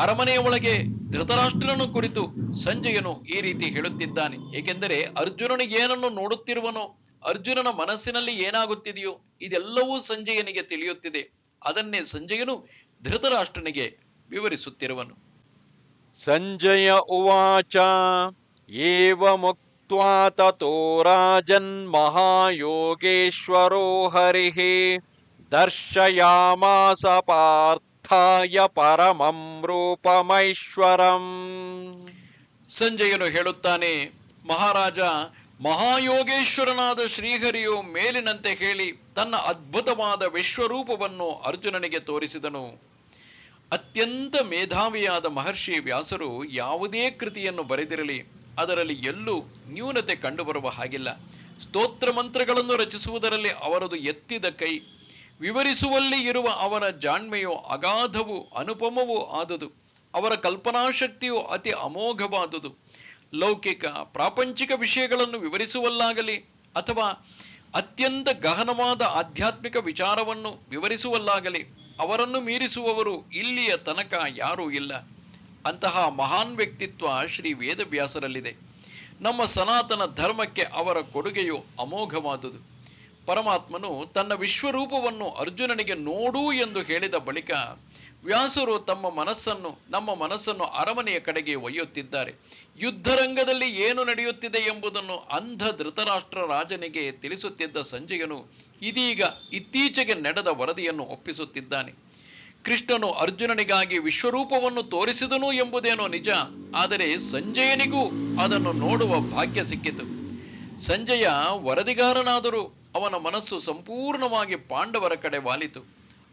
ಅರಮನೆಯ ಒಳಗೆ ಧೃತರಾಷ್ಟ್ರನನ್ನು ಕುರಿತು ಸಂಜಯನು ಈ ರೀತಿ ಹೇಳುತ್ತಿದ್ದಾನೆ. ಏಕೆಂದರೆ ಅರ್ಜುನನು ಏನನ್ನು ನೋಡುತ್ತಿರುವನೋ ಅರ್ಜುನನ ಮನಸ್ಸಿನಲ್ಲಿ ಏನಾಗುತ್ತಿದೆಯೋ ಇದೆಲ್ಲವೂ ಸಂಜಯನಿಗೆ ತಿಳಿಯುತ್ತಿದೆ. ಅದನ್ನೇ ಸಂಜಯನು ಧೃತರಾಷ್ಟ್ರನಿಗೆ ವಿವರಿಸುತ್ತಿರುವನು. ಸಂಜಯ ಉವಾಚ ಏವಮುಕ್ತ್ವಾ ತತೋ ರಾಜನ್ ಮಹಾಯೋಗೇಶ್ವರೋ ಹರಿಃ ದರ್ಶಯಾಮಾಸ ಪಾರ್ಥಾಯ ಪರಮಂ ರೂಪಮೈಶ್ವರಂ. ಸಂಜಯನು ಹೇಳುತ್ತಾನೆ ಮಹಾರಾಜ ಮಹಾಯೋಗೇಶ್ವರನಾದ ಶ್ರೀಹರಿಯು ಮೇಲಿನಂತೆ ಹೇಳಿ ತನ್ನ ಅದ್ಭುತವಾದ ವಿಶ್ವರೂಪವನ್ನು ಅರ್ಜುನನಿಗೆ ತೋರಿಸಿದನು. ಅತ್ಯಂತ ಮೇಧಾವಿಯಾದ ಮಹರ್ಷಿ ವ್ಯಾಸರು ಯಾವುದೇ ಕೃತಿಯನ್ನು ಬರೆದಿರಲಿ, ಅದರಲ್ಲಿ ಎಲ್ಲೂ ನ್ಯೂನತೆ ಕಂಡುಬರುವ ಹಾಗಿಲ್ಲ. ಸ್ತೋತ್ರ ಮಂತ್ರಗಳನ್ನು ರಚಿಸುವುದರಲ್ಲಿ ಅವರದು ಎತ್ತಿದ ಕೈ, ವಿವರಿಸುವಲ್ಲಿ ಇರುವ ಅವರ ಜಾಣ್ಮೆಯು ಅಗಾಧವೂ ಅನುಪಮವೂ ಆದುದು, ಅವರ ಕಲ್ಪನಾಶಕ್ತಿಯು ಅತಿ ಅಮೋಘವಾದುದು. ಲೌಕಿಕ, ಪ್ರಾಪಂಚಿಕ ವಿಷಯಗಳನ್ನು ವಿವರಿಸುವಲ್ಲಾಗಲಿ ಅಥವಾ ಅತ್ಯಂತ ಗಹನವಾದ ಆಧ್ಯಾತ್ಮಿಕ ವಿಚಾರವನ್ನು ವಿವರಿಸುವಲ್ಲಾಗಲಿ ಅವರನ್ನು ಮೀರಿಸುವವರು ಇಲ್ಲಿಯ ತನಕ ಯಾರೂ ಇಲ್ಲ. ಅಂತಹ ಮಹಾನ್ ವ್ಯಕ್ತಿತ್ವ ಶ್ರೀ ವೇದವ್ಯಾಸರಲ್ಲಿದೆ. ನಮ್ಮ ಸನಾತನ ಧರ್ಮಕ್ಕೆ ಅವರ ಕೊಡುಗೆಯು ಅಮೋಘವಾದುದು. ಪರಮಾತ್ಮನು ತನ್ನ ವಿಶ್ವರೂಪವನ್ನು ಅರ್ಜುನನಿಗೆ ನೋಡು ಎಂದು ಹೇಳಿದ ಬಳಿಕ ವ್ಯಾಸರು ತಮ್ಮ ಮನಸ್ಸನ್ನು, ನಮ್ಮ ಮನಸ್ಸನ್ನು ಅರಮನೆಯ ಕಡೆಗೆ ಒಯ್ಯುತ್ತಿದ್ದಾರೆ. ಯುದ್ಧರಂಗದಲ್ಲಿ ಏನು ನಡೆಯುತ್ತಿದೆ ಎಂಬುದನ್ನು ಅಂಧ ಧೃತರಾಷ್ಟ್ರ ರಾಜನಿಗೆ ತಿಳಿಸುತ್ತಿದ್ದ ಸಂಜಯನು ಇದೀಗ ಇತ್ತೀಚೆಗೆ ನಡೆದ ವರದಿಯನ್ನು ಒಪ್ಪಿಸುತ್ತಿದ್ದಾನೆ. ಕೃಷ್ಣನು ಅರ್ಜುನನಿಗಾಗಿ ವಿಶ್ವರೂಪವನ್ನು ತೋರಿಸಿದನು ಎಂಬುದೇನೋ ನಿಜ, ಆದರೆ ಸಂಜಯನಿಗೂ ಅದನ್ನು ನೋಡುವ ಭಾಗ್ಯ ಸಿಕ್ಕಿತು. ಸಂಜಯ ವರದಿಗಾರನಾದರೂ ಅವನ ಮನಸ್ಸು ಸಂಪೂರ್ಣವಾಗಿ ಪಾಂಡವರ ಕಡೆ ವಾಲಿತು.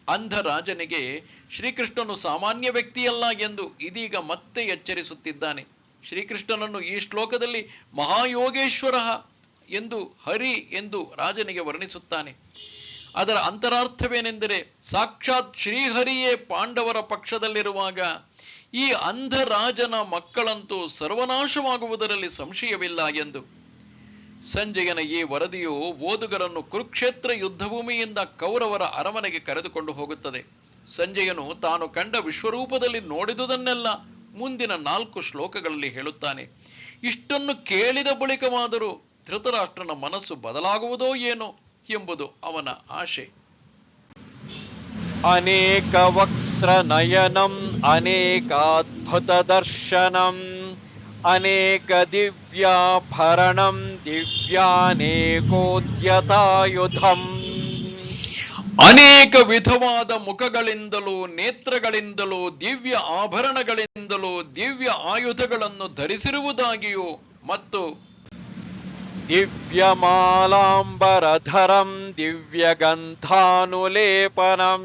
ಅಂಧ ರಾಜನಿಗೆ ಶ್ರೀಕೃಷ್ಣನು ಸಾಮಾನ್ಯ ವ್ಯಕ್ತಿಯಲ್ಲ ಎಂದು ಇದೀಗ ಮತ್ತೆ ಎಚ್ಚರಿಸುತ್ತಿದ್ದಾನೆ. ಶ್ರೀಕೃಷ್ಣನನ್ನು ಈ ಶ್ಲೋಕದಲ್ಲಿ ಮಹಾಯೋಗೇಶ್ವರ ಎಂದು ಹರಿ ಎಂದು ರಾಜನಿಗೆ ವರ್ಣಿಸುತ್ತಾನೆ. ಅದರ ಅಂತರಾರ್ಥವೇನೆಂದರೆ ಸಾಕ್ಷಾತ್ ಶ್ರೀಹರಿಯೇ ಪಾಂಡವರ ಪಕ್ಷದಲ್ಲಿರುವಾಗ ಈ ಅಂಧ ರಾಜನ ಮಕ್ಕಳಂತೂ ಸರ್ವನಾಶವಾಗುವುದರಲ್ಲಿ ಸಂಶಯವಿಲ್ಲ ಎಂದು. ಸಂಜಯನ ಈ ವರದಿಯು ಓದುಗರನ್ನು ಕುರುಕ್ಷೇತ್ರ ಯುದ್ಧಭೂಮಿಯಿಂದ ಕೌರವರ ಅರಮನೆಗೆ ಕರೆದುಕೊಂಡು ಹೋಗುತ್ತದೆ. ಸಂಜಯನು ತಾನು ಕಂಡ ವಿಶ್ವರೂಪದಲ್ಲಿ ನೋಡಿದುದನ್ನೆಲ್ಲ ಮುಂದಿನ ನಾಲ್ಕು ಶ್ಲೋಕಗಳಲ್ಲಿ ಹೇಳುತ್ತಾನೆ. ಇಷ್ಟನ್ನು ಕೇಳಿದ ಬಳಿಕವಾದರೂ ಧೃತರಾಷ್ಟ್ರನ ಮನಸ್ಸು ಬದಲಾಗುವುದೋ ಏನೋ ಎಂಬುದು ಅವನ ಆಶೆ. ಅನೇಕ ವಕ್ತ್ರ ನಯನಂ, ಅನೇಕಾದ್ಭುತ ದರ್ಶನಂ. ಅನೇಕ ದಿವ್ಯಾಭರಣಂ ದಿವ್ಯಾನೇಕೋದ್ಯತಾಯುಧಂ. ಅನೇಕ ವಿಧವಾದ ಮುಖಗಳಿಂದಲೂ ನೇತ್ರಗಳಿಂದಲೂ ದಿವ್ಯ ಆಭರಣಗಳಿಂದಲೂ ದಿವ್ಯ ಆಯುಧಗಳನ್ನು ಧರಿಸಿರುವುದಾಗಿಯೂ ಮತ್ತು ದಿವ್ಯ ಮಾಲಾಂಬರಧರಂ ದಿವ್ಯ ಗಂಥಾನುಲೇಪನಂ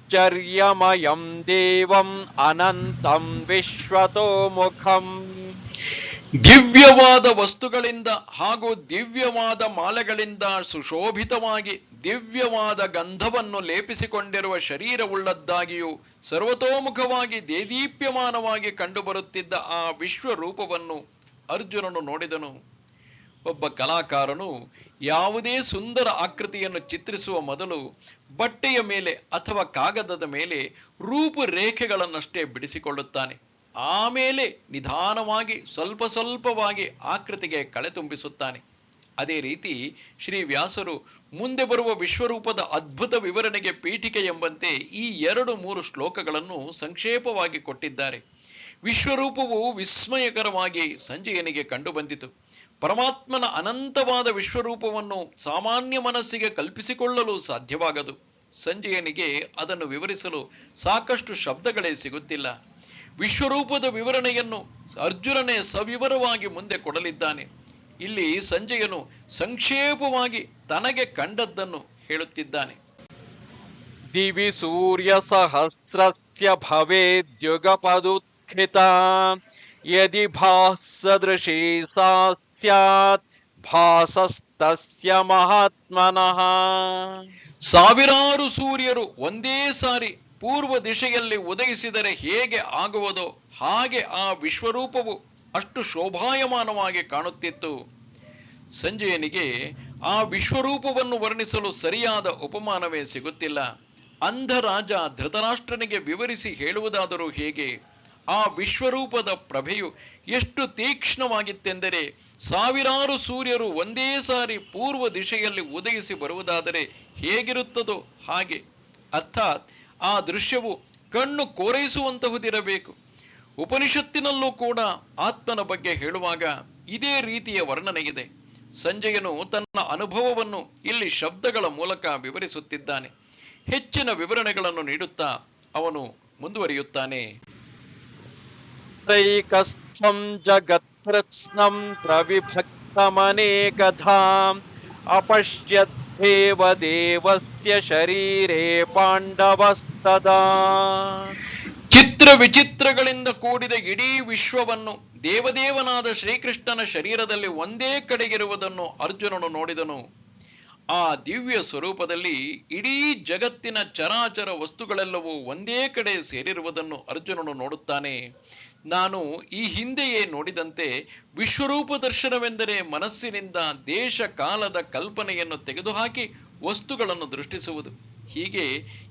सर्वाश्चर्यमयं देवम् अनन्तं विश्वतोमुखम् ದಿವ್ಯವಾದ ವಸ್ತುಗಳಿಂದ ಹಾಗೂ ದಿವ್ಯವಾದ ಮಾಲೆಗಳಿಂದ ಸುಶೋಭಿತವಾಗಿ ದಿವ್ಯವಾದ ಗಂಧವನ್ನು ಲೇಪಿಸಿಕೊಂಡಿರುವ ಶರೀರವುಳ್ಳದ್ದಾಗಿಯೂ ಸರ್ವತೋಮುಖವಾಗಿ ದೇದೀಪ್ಯಮಾನವಾಗಿ ಕಂಡುಬರುತ್ತಿದ್ದ ಆ ವಿಶ್ವರೂಪವನ್ನು ಅರ್ಜುನನು ನೋಡಿದನು ಒಬ್ಬ ಕಲಾಕಾರನು ಯಾವುದೇ ಸುಂದರ ಆಕೃತಿಯನ್ನು ಚಿತ್ರಿಸುವ ಮೊದಲು ಬಟ್ಟೆಯ ಮೇಲೆ ಅಥವಾ ಕಾಗದದ ಮೇಲೆ ರೂಪುರೇಖೆಗಳನ್ನಷ್ಟೇ ಬಿಡಿಸಿಕೊಳ್ಳುತ್ತಾನೆ. ಆಮೇಲೆ ನಿಧಾನವಾಗಿ, ಸ್ವಲ್ಪ ಸ್ವಲ್ಪವಾಗಿ ಆಕೃತಿಗೆ ಕಳೆ ತುಂಬಿಸುತ್ತಾನೆ. ಅದೇ ರೀತಿ ಶ್ರೀ ವ್ಯಾಸರು ಮುಂದೆ ಬರುವ ವಿಶ್ವರೂಪದ ಅದ್ಭುತ ವಿವರಣೆಗೆ ಪೀಠಿಕೆ ಎಂಬಂತೆ ಈ ಎರಡು ಮೂರು ಶ್ಲೋಕಗಳನ್ನು ಸಂಕ್ಷೇಪವಾಗಿ ಕೊಟ್ಟಿದ್ದಾರೆ. ವಿಶ್ವರೂಪವು ವಿಸ್ಮಯಕರವಾಗಿ ಸಂಜಯನಿಗೆ ಕಂಡುಬಂದಿತು. ಪರಮಾತ್ಮನ ಅನಂತವಾದ ವಿಶ್ವರೂಪವನ್ನು ಸಾಮಾನ್ಯ ಮನಸ್ಸಿಗೆ ಕಲ್ಪಿಸಿಕೊಳ್ಳಲು ಸಾಧ್ಯವಾಗದು. ಸಂಜಯನಿಗೆ ಅದನ್ನು ವಿವರಿಸಲು ಸಾಕಷ್ಟು ಶಬ್ದಗಳೇ ಸಿಗುತ್ತಿಲ್ಲ. ವಿಶ್ವರೂಪದ ವಿವರಣೆಯನ್ನು ಅರ್ಜುನನೇ ಸವಿವರವಾಗಿ ಮುಂದೆ ಕೊಡಲಿದ್ದಾನೆ. ಇಲ್ಲಿ ಸಂಜಯನು ಸಂಕ್ಷೇಪವಾಗಿ ತನಗೆ ಕಂಡದ್ದನ್ನು ಹೇಳುತ್ತಿದ್ದಾನೆ. ದಿವಿ ಸೂರ್ಯ ಸಹಸ್ರಸ್ಯ ಭವೇದ್ಯುಗಪದುತ್ಥಿತ यदि भासदृशी सा स्यात् भासस्तस्य महात्मनः ಸಾವಿರಾರು ಸೂರ್ಯರು ಒಂದೇ ಸಾರಿ ಪೂರ್ವ ದಿಶೆಯಲ್ಲಿ ಉದಯಿಸಿದರೆ ಹೇಗೆ ಆಗುವುದೋ ಹಾಗೆ ಆ ವಿಶ್ವರೂಪವು ಅಷ್ಟು ಶೋಭಾಯಮಾನವಾಗಿ ಕಾಣುತ್ತಿತ್ತು ಸಂಜಯನಿಗೆ ಆ ವಿಶ್ವರೂಪವನ್ನು ವರ್ಣಿಸಲು ಸರಿಯಾದ ಉಪಮಾನವೇ ಸಿಗುತ್ತಿಲ್ಲ ಅಂಧ ರಾಜ ಧೃತರಾಷ್ಟ್ರನಿಗೆ ವಿವರಿಸಿ ಹೇಳುವುದಾದರೂ ಹೇಗೆ ಆ ವಿಶ್ವರೂಪದ ಪ್ರಭೆಯು ಎಷ್ಟು ತೀಕ್ಷ್ಣವಾಗಿತ್ತೆಂದರೆ ಸಾವಿರಾರು ಸೂರ್ಯರು ಒಂದೇ ಸಾರಿ ಪೂರ್ವ ದಿಶೆಯಲ್ಲಿ ಉದಯಿಸಿ ಬರುವುದಾದರೆ ಹೇಗಿರುತ್ತದೋ ಹಾಗೆ. ಅರ್ಥಾತ್ ಆ ದೃಶ್ಯವು ಕಣ್ಣು ಕೋರೈಸುವಂತಹುದಿರಬೇಕು. ಉಪನಿಷತ್ತಿನಲ್ಲೂ ಕೂಡ ಆತ್ಮನ ಬಗ್ಗೆ ಹೇಳುವಾಗ ಇದೇ ರೀತಿಯ ವರ್ಣನೆಯಿದೆ. ಸಂಜಯನು ತನ್ನ ಅನುಭವವನ್ನು ಇಲ್ಲಿ ಶಬ್ದಗಳ ಮೂಲಕ ವಿವರಿಸುತ್ತಿದ್ದಾನೆ. ಹೆಚ್ಚಿನ ವಿವರಣೆಗಳನ್ನು ನೀಡುತ್ತಾ ಅವನು ಮುಂದುವರಿಯುತ್ತಾನೆ. तैकस्थं जगत्कृत्स्नं प्रविभक्तमनेकधा अपश्यद्देव देवस्य शरीरे पाण्डवस्तदा ಚಿತ್ರ ವಿಚಿತ್ರಗಳಿಂದ ಕೂಡಿದ ಇಡೀ ವಿಶ್ವವನ್ನು ದೇವದೇವನಾದ ಶ್ರೀಕೃಷ್ಣನ ಶರೀರದಲ್ಲಿ ಒಂದೇ ಕಡೆಗಿರುವುದನ್ನು ಅರ್ಜುನನು ನೋಡಿದನು ಆ ದಿವ್ಯ ಸ್ವರೂಪದಲ್ಲಿ ಇಡೀ ಜಗತ್ತಿನ ಚರಾಚರ ವಸ್ತುಗಳೆಲ್ಲವೂ ಒಂದೇ ಕಡೆ ಸೇರಿರುವುದನ್ನು ಅರ್ಜುನನು ನೋಡುತ್ತಾನೆ ನಾನು ಈ ಹಿಂದೆಯೇ ನೋಡಿದಂತೆ ವಿಶ್ವರೂಪ ದರ್ಶನವೆಂದರೆ ಮನಸ್ಸಿನಿಂದ ದೇಶ ಕಾಲದ ಕಲ್ಪನೆಯನ್ನು ತೆಗೆದುಹಾಕಿ ವಸ್ತುಗಳನ್ನು ದೃಷ್ಟಿಸುವುದು. ಹೀಗೆ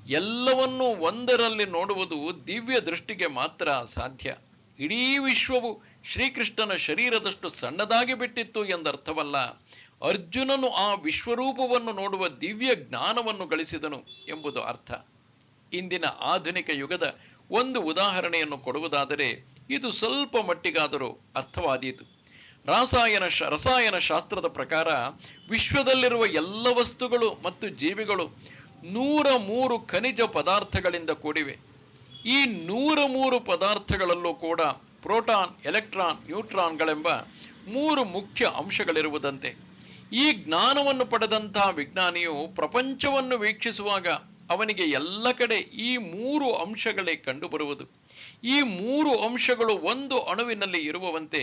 ಎಲ್ಲವನ್ನೂ ಒಂದರಲ್ಲಿ ನೋಡುವುದು ದಿವ್ಯ ದೃಷ್ಟಿಗೆ ಮಾತ್ರ ಸಾಧ್ಯ. ಇಡೀ ವಿಶ್ವವು ಶ್ರೀಕೃಷ್ಣನ ಶರೀರದಷ್ಟು ಸಣ್ಣದಾಗಿ ಬಿಟ್ಟಿತ್ತು ಎಂದರ್ಥವಲ್ಲ. ಅರ್ಜುನನು ಆ ವಿಶ್ವರೂಪವನ್ನು ನೋಡುವ ದಿವ್ಯ ಜ್ಞಾನವನ್ನು ಗಳಿಸಿದನು ಎಂಬುದು ಅರ್ಥ. ಇಂದಿನ ಆಧುನಿಕ ಯುಗದ ಒಂದು ಉದಾಹರಣೆಯನ್ನು ಕೊಡುವುದಾದರೆ, ಇದು ಸ್ವಲ್ಪ ಮಟ್ಟಿಗಾದರೂ ಅರ್ಥವಾದೀತು. ರಾಸಾಯನ ಶ- ರಸಾಯನ ಶಾಸ್ತ್ರದ ಪ್ರಕಾರ ವಿಶ್ವದಲ್ಲಿರುವ ಎಲ್ಲ ವಸ್ತುಗಳು ಮತ್ತು ಜೀವಿಗಳು ನೂರ ಮೂರು ಖನಿಜ ಪದಾರ್ಥಗಳಿಂದ ಕೂಡಿವೆ. ಈ ನೂರ ಮೂರು ಪದಾರ್ಥಗಳಲ್ಲೂ ಕೂಡ ಪ್ರೋಟಾನ್, ಎಲೆಕ್ಟ್ರಾನ್ ನ್ಯೂಟ್ರಾನ್ಗಳೆಂಬ ಮೂರು ಮುಖ್ಯ ಅಂಶಗಳಿರುವುದಂತೆ. ಈ ಜ್ಞಾನವನ್ನು ಪಡೆದಂತಹ ವಿಜ್ಞಾನಿಯು ಪ್ರಪಂಚವನ್ನು ವೀಕ್ಷಿಸುವಾಗ ಅವನಿಗೆ ಎಲ್ಲ ಕಡೆ ಈ ಮೂರು ಅಂಶಗಳೇ ಕಂಡುಬರುವುದು. ಈ ಮೂರು ಅಂಶಗಳು ಒಂದು ಅಣುವಿನಲ್ಲಿ ಇರುವವಂತೆ.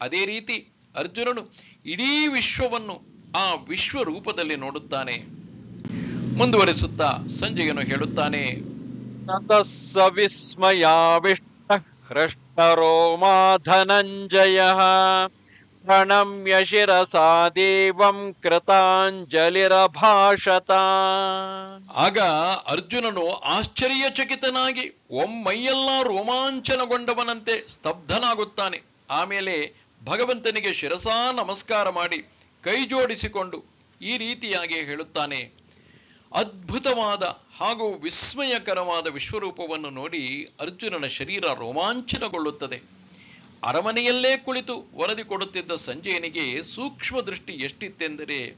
ಅದೇ ರೀತಿ ಅರ್ಜುನನು ಇಡೀ ವಿಶ್ವವನ್ನು ಆ ವಿಶ್ವ ರೂಪದಲ್ಲಿ ನೋಡುತ್ತಾನೆ. ಮುಂದುವರಿಸುತ್ತಾ ಸಂಜೆಯನ್ನು ಹೇಳುತ್ತಾನೆ. ಸವಿಸ್ಮಯ ವಿಷ್ಣ ಹೃಷ್ಟ ರೋಮಾ ಧನಂಜಯ प्रणम्य शिरसा देवं कृताञ्जलिरभाषत ಆಗ ಅರ್ಜುನನು ಆಶ್ಚರ್ಯಚಕಿತನಾಗಿ ಒಮ್ಮೈಯೆಲ್ಲ ರೋಮಾಂಚನಗೊಂಡವನಂತೆ ಸ್ತಬ್ಧನಾಗುತ್ತಾನೆ ಆಮೇಲೆ ಭಗವಂತನಿಗೆ ಶಿರಸಾ ನಮಸ್ಕಾರ ಮಾಡಿ ಕೈ ಜೋಡಿಸಿಕೊಂಡು ಈ ರೀತಿಯಾಗಿ ಹೇಳುತ್ತಾನೆ ಅದ್ಭುತವಾದ ಹಾಗೂ ವಿಸ್ಮಯಕರವಾದ ವಿಶ್ವರೂಪವನ್ನು ನೋಡಿ ಅರ್ಜುನನ ಶರೀರ ರೋಮಾಂಚನಗೊಳ್ಳುತ್ತದೆ ಅರಮನೆಯಲ್ಲೇ ಕುಳಿತು ವರದಿ ಕೊಡುತ್ತಿದ್ದ ಸಂಜಯನಿಗೆ ಸೂಕ್ಷ್ಮ ದೃಷ್ಟಿ ಎಷ್ಟಿತ್ತೆಂದರೆ,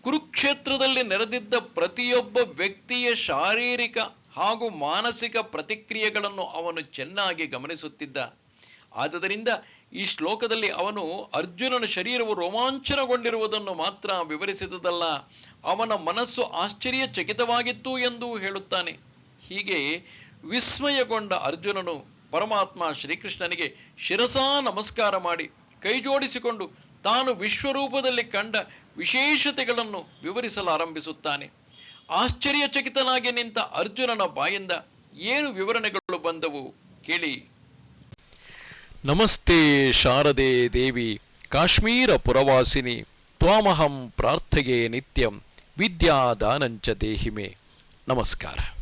ಕುರುಕ್ಷೇತ್ರದಲ್ಲಿ ನೆರೆದಿದ್ದ ಪ್ರತಿಯೊಬ್ಬ ವ್ಯಕ್ತಿಯ ಶಾರೀರಿಕ ಹಾಗೂ ಮಾನಸಿಕ ಪ್ರತಿಕ್ರಿಯೆಗಳನ್ನು ಅವನು ಚೆನ್ನಾಗಿ ಗಮನಿಸುತ್ತಿದ್ದ. ಆದುದರಿಂದ ಈ ಶ್ಲೋಕದಲ್ಲಿ ಅವನು ಅರ್ಜುನನ ಶರೀರವು ರೋಮಾಂಚನಗೊಂಡಿರುವುದನ್ನು ಮಾತ್ರ ವಿವರಿಸಿದುದಲ್ಲ, ಅವನ ಮನಸ್ಸು ಆಶ್ಚರ್ಯಚಕಿತವಾಗಿತ್ತು ಎಂದು ಹೇಳುತ್ತಾನೆ. ಹೀಗೆ ವಿಸ್ಮಯಗೊಂಡ ಅರ್ಜುನನು ಪರಮಾತ್ಮ ಶ್ರೀಕೃಷ್ಣನಿಗೆ ಶಿರಸಾ ನಮಸ್ಕಾರ ಮಾಡಿ ಕೈಜೋಡಿಸಿಕೊಂಡು ತಾನು ವಿಶ್ವರೂಪದಲ್ಲಿ ಕಂಡ ವಿಶೇಷತೆಗಳನ್ನು ವಿವರಿಸಲಾರಂಭಿಸುತ್ತಾನೆ. ಆಶ್ಚರ್ಯಚಕಿತನಾಗಿ ನಿಂತ ಅರ್ಜುನನ ಬಾಯಿಂದ ಏನು ವಿವರಣೆಗಳು ಬಂದವು ಕೇಳಿ. ನಮಸ್ತೆ ಶಾರದೆ ದೇವಿ, ಕಾಶ್ಮೀರ ಪುರವಾಸಿನಿ, ತ್ವಾಮಹಂ ಪ್ರಾರ್ಥೆಗೆ ನಿತ್ಯಂ, ವಿದ್ಯಾದಾನಂಚ ದೇಹಿಮೆ. ನಮಸ್ಕಾರ.